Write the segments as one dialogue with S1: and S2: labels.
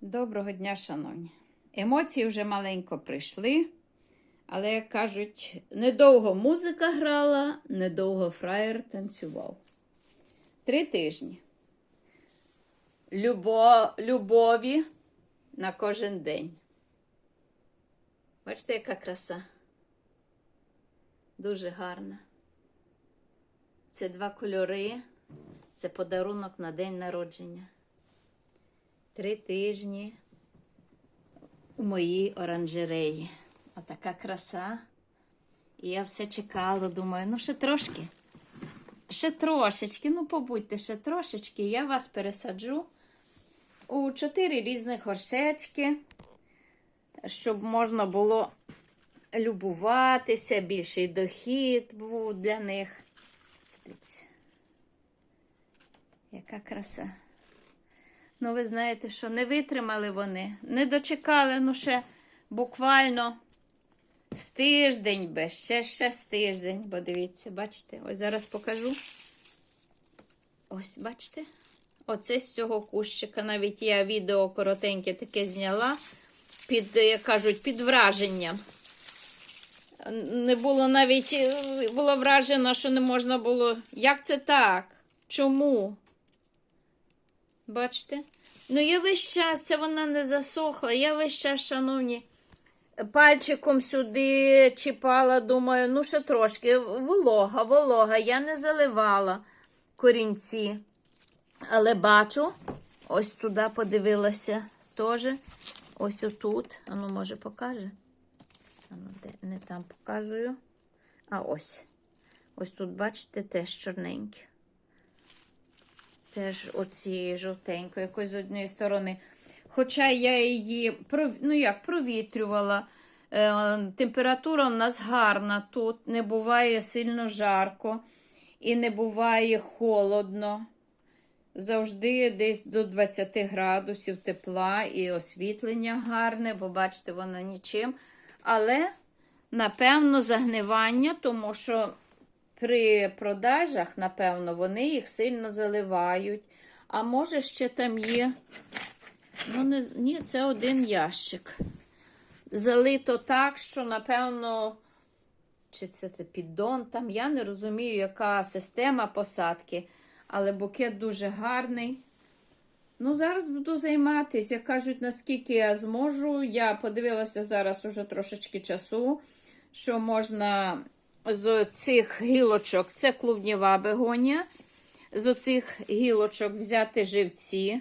S1: Доброго дня, шановні. Емоції вже маленько прийшли, але, як кажуть, недовго музика грала, недовго фраєр танцював. Три тижні. Любо... Любові на кожен день. Бачите, яка краса? Дуже гарна. Це два кольори. Це подарунок на день народження. Три тижні у моїй оранжереї. Отака краса. І я все чекала, думаю, ну ще трошки. Ще трошечки, ну побудьте ще трошечки, я вас пересаджу у чотири різних горшечки, щоб можна було любуватися, більший дохід був для них. Яка краса. Ну, ви знаєте, що не витримали вони, не дочекали, ну ще буквально з тиждень би, ще, ще з тиждень, бо дивіться, бачите, ось зараз покажу. Ось, бачите? Оце з цього кущика. Навіть я відео коротеньке таке зняла, під, як кажуть, під враженням. Не було навіть, е, було вражено, що не можна було. Як це так? Чому? Бачите? Ну, я весь час, це вона не засохла. Я весь час, шановні, пальчиком сюди чіпала, думаю, ну ще трошки. Волога, волога. Я не заливала корінці. Але бачу, ось туди подивилася теж. Ось отут. Ану, може, покаже. Ану, де не там показую. А ось. Ось тут, бачите, теж чорненьке. Теж оці жовтенько, якось з однієї сторони. Хоча я її ну як, провітрювала. Е, температура у нас гарна тут, не буває сильно жарко і не буває холодно. Завжди десь до 20 градусів тепла і освітлення гарне, бо бачите, вона нічим. Але, напевно, загнивання, тому що при продажах, напевно, вони їх сильно заливають. А може, ще там є. Ну, не, ні, це один ящик. Залито так, що, напевно, чи це піддон там. Я не розумію, яка система посадки, але букет дуже гарний. Ну, зараз буду займатися. Як кажуть, наскільки я зможу. Я подивилася зараз уже трошечки часу, що можна з цих гілочок, це клубніва бегонія, з оцих гілочок взяти живці.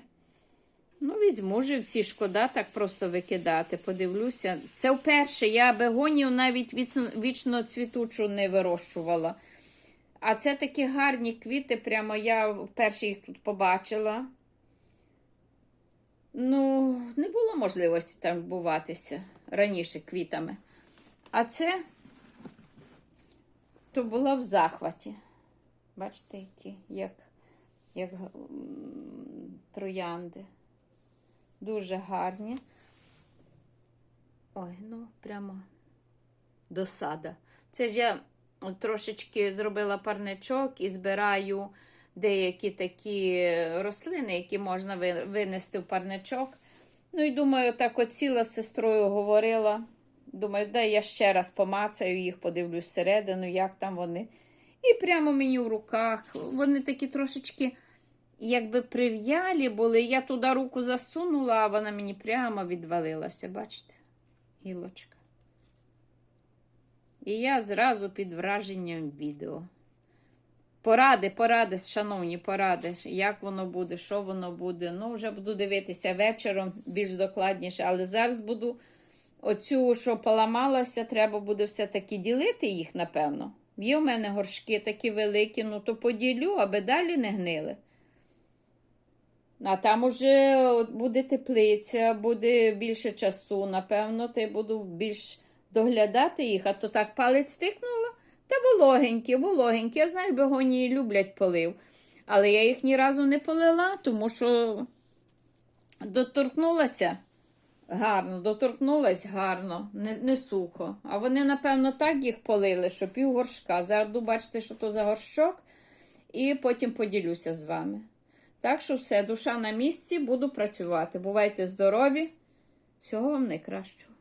S1: Ну, візьму живці, шкода так просто викидати. Подивлюся. Це вперше я бегонію навіть вічно цвітучу не вирощувала. А це такі гарні квіти, прямо я вперше їх тут побачила. Ну, не було можливості там буватися раніше квітами. А це то була в захваті. Бачите, які, як, як троянди. Дуже гарні. Ой, ну, прямо досада. Це ж я трошечки зробила парничок і збираю деякі такі рослини, які можна винести в парничок. Ну і думаю, так от ціла з сестрою говорила. Думаю, дай я ще раз помацаю їх, подивлюсь всередину, як там вони. І прямо мені в руках. Вони такі трошечки, якби прив'ялі були. Я туди руку засунула, а вона мені прямо відвалилася, бачите? Гілочка. І я зразу під враженням відео. Поради, поради, шановні поради, як воно буде, що воно буде. Ну, вже буду дивитися вечором більш докладніше, але зараз буду. Оцю, що поламалася, треба буде все-таки ділити їх, напевно. Є в мене горшки такі великі, ну то поділю, аби далі не гнили. А там уже буде теплиця, буде більше часу, напевно, я буду більш доглядати їх, а то так палець стикнула. Та вологенькі, вологенькі. Я знаю, бегонії люблять полив. Але я їх ні разу не полила, тому що доторкнулася. Гарно, доторкнулась гарно, не не сухо. А вони, напевно, так їх полили, що пів горшка. Зараз буду що то за горщок, і потім поділюся з вами. Так що все, душа на місці, буду працювати. Бувайте здорові. Всього вам найкращого.